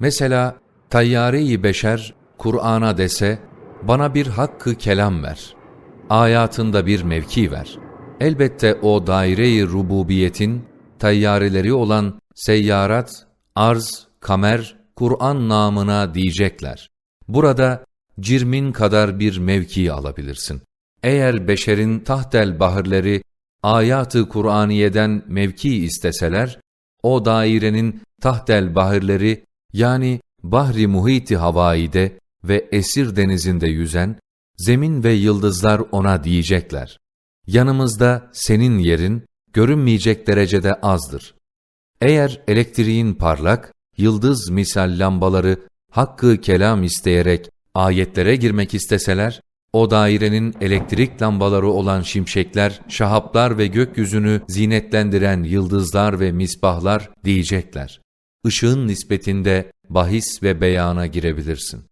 Mesela tayyare-i beşer Kur'an'a dese, bana bir hakkı kelam ver. Ayatında bir mevki ver. Elbette o daire-i rububiyetin tayyareleri olan seyyarat, arz, kamer, Kur'an namına diyecekler. Burada cirmin kadar bir mevki alabilirsin. Eğer beşerin tahtel bahırleri ayatı Kur'aniye'den mevki isteseler, o dairenin tahtel bahirleri yani bahri muhiti havaide ve esir denizinde yüzen, zemin ve yıldızlar ona diyecekler. Yanımızda senin yerin görünmeyecek derecede azdır. Eğer elektriğin parlak, yıldız misal lambaları hakkı kelam isteyerek ayetlere girmek isteseler, o dairenin elektrik lambaları olan şimşekler, şahaplar ve gökyüzünü zinetlendiren yıldızlar ve misbahlar diyecekler. Işığın nispetinde bahis ve beyana girebilirsin.